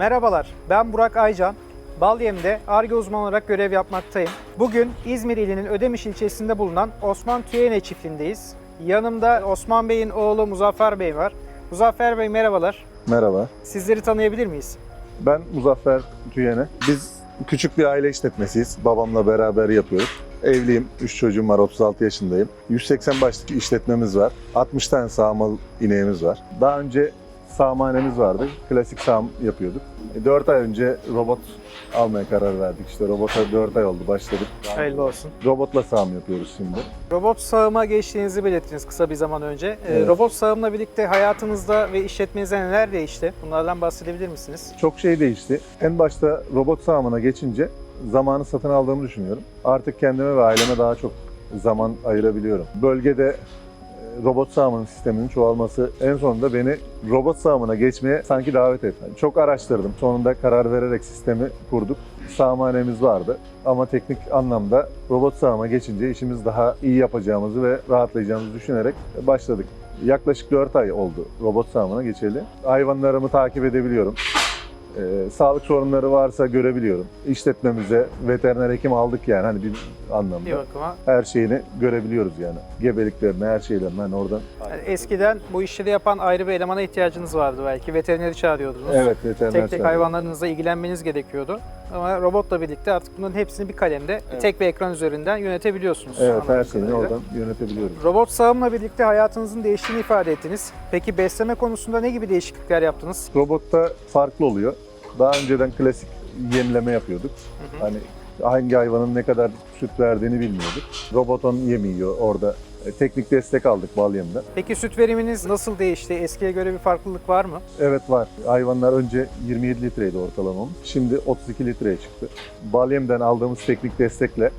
Merhabalar, ben Burak Aycan. Balyem'de ARGE uzmanı olarak görev yapmaktayım. Bugün İzmir ilinin Ödemiş ilçesinde bulunan Osman Tüyene çiftliğindeyiz. Yanımda Osman Bey'in oğlu Muzaffer Bey var. Muzaffer Bey merhabalar. Merhaba, Sizleri tanıyabilir miyiz? ben Muzaffer Tüyene. Biz küçük bir aile işletmesiyiz. Babamla beraber yapıyoruz. Evliyim, 3 çocuğum var, 36 yaşındayım. 180 başlık işletmemiz var. 60 tane sağmalı ineğimiz var. Daha önce sağmanemiz vardı. Klasik sağım yapıyorduk. 4 ay önce robot almaya karar verdik. İşte robota 4 ay oldu başladık. Hayırlı olsun. Robotla sağım yapıyoruz şimdi. Robot sağıma geçtiğinizi belirttiniz kısa bir zaman önce. Ee, Evet. Robot sağımla birlikte hayatınızda ve işletmenizde neler değişti? Bunlardan bahsedebilir misiniz? Çok şey değişti. En başta robot sağımına geçince zamanı satın aldığımı düşünüyorum. Artık kendime ve aileme daha çok zaman ayırabiliyorum. Bölgede e, robot sağımının sisteminin çoğalması en sonunda beni robot sağımına geçmeye sanki davet etti. Yani çok araştırdım. Sonunda karar vererek sistemi kurduk. Sağmanemiz vardı ama teknik anlamda robot sağıma geçince işimiz daha iyi yapacağımızı ve rahatlayacağımızı düşünerek başladık. Yaklaşık 4 ay oldu robot sağımına geçeli. Hayvanlarımı takip edebiliyorum. Ee, sağlık sorunları varsa görebiliyorum. İşletmemize veteriner hekim aldık yani hani bir Bir anlamda. bakıma. Her şeyini görebiliyoruz yani. Gebeliklerini, her şeylerini hani oradan. Yani eskiden bu işleri yapan ayrı bir elemana ihtiyacınız vardı belki. Veterineri çağırıyordunuz. Evet veteriner Tek tek çağırıyor. hayvanlarınızla ilgilenmeniz gerekiyordu. Ama robotla birlikte artık bunların hepsini bir kalemde Evet. tek bir ekran üzerinden yönetebiliyorsunuz. Evet her şeyini kadarıyla. oradan yönetebiliyoruz. Robot sağımla birlikte hayatınızın değiştiğini ifade ettiniz. Peki besleme konusunda ne gibi değişiklikler yaptınız? Robotta farklı oluyor. Daha önceden klasik yemleme yapıyorduk. hı. Hani hangi hayvanın ne kadar süt verdiğini bilmiyorduk. Roboton yemi yiyor orada. E, Teknik destek aldık bal yemden. Peki süt veriminiz nasıl değişti? Eskiye göre bir farklılık var mı? Evet var. Hayvanlar önce 27 litreydi ortalamamız. Şimdi 32 litreye çıktı. Balyem'den aldığımız teknik destekle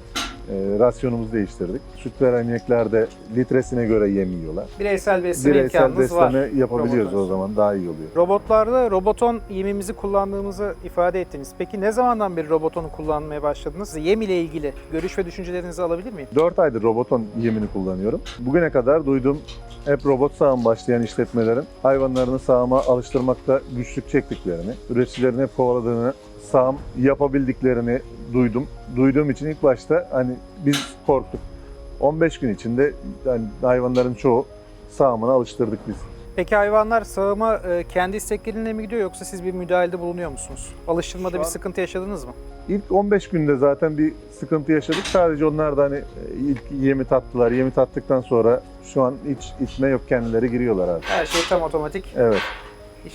e, rasyonumuzu değiştirdik. Süt veren ineklerde litresine göre yem yiyorlar. Bireysel besleme Bireysel imkanınız var. besleme yapabiliyoruz robotlar. o zaman daha iyi oluyor. Robotlarda roboton yemimizi kullandığımızı ifade ettiniz. Peki ne zamandan beri robotonu kullanmaya başladınız? Yem ile ilgili görüş ve düşüncelerinizi alabilir miyim? 4 aydır roboton yemini kullanıyorum. Bugüne kadar duyduğum hep robot sağım başlayan işletmelerin hayvanlarını sağıma alıştırmakta güçlük çektiklerini, üreticilerin hep kovaladığını, sağım yapabildiklerini duydum. Duyduğum için ilk başta hani biz korktuk. 15 gün içinde yani hayvanların çoğu sağımına alıştırdık biz. Peki hayvanlar sağıma e, kendi istekleriyle mi gidiyor yoksa siz bir müdahalede bulunuyor musunuz? Alıştırmada Şu bir an- sıkıntı yaşadınız mı? İlk 15 günde zaten bir sıkıntı yaşadık. Sadece onlar da hani e, ilk yemi tattılar. Yemi tattıktan sonra şu an hiç itme yok kendileri giriyorlar artık. Her şey tam otomatik. Evet.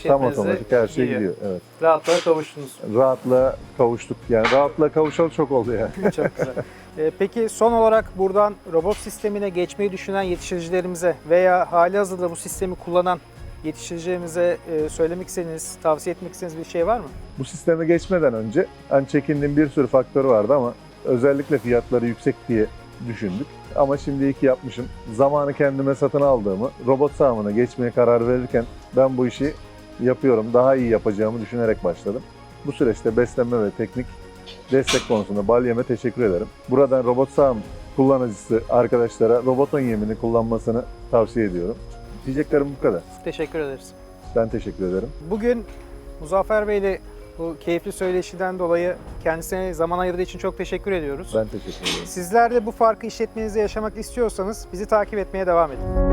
Tam otomatik her şey giriyor. gidiyor. Evet. Rahatlığa kavuştunuz. Rahatlığa kavuştuk. Yani rahatlığa kavuşalı çok oldu yani. Çok güzel. E, Peki son olarak buradan robot sistemine geçmeyi düşünen yetiştiricilerimize veya hali hazırda bu sistemi kullanan yetiştiricilerimize e, söylemek istediğiniz, tavsiye etmek istediğiniz bir şey var mı? Bu sisteme geçmeden önce hani çekindiğim bir sürü faktör vardı ama özellikle fiyatları yüksek diye düşündük. Ama şimdi iyi ki yapmışım. Zamanı kendime satın aldığımı, robot sağımına geçmeye karar verirken ben bu işi yapıyorum, daha iyi yapacağımı düşünerek başladım. Bu süreçte beslenme ve teknik destek konusunda Balyem'e teşekkür ederim. Buradan robot sağım kullanıcısı arkadaşlara roboton yemini kullanmasını tavsiye ediyorum. Diyeceklerim bu kadar. Teşekkür ederiz. Ben teşekkür ederim. Bugün Muzaffer Bey ile bu keyifli söyleşiden dolayı kendisine zaman ayırdığı için çok teşekkür ediyoruz. Ben teşekkür ederim. Sizler de bu farkı işletmenizde yaşamak istiyorsanız bizi takip etmeye devam edin.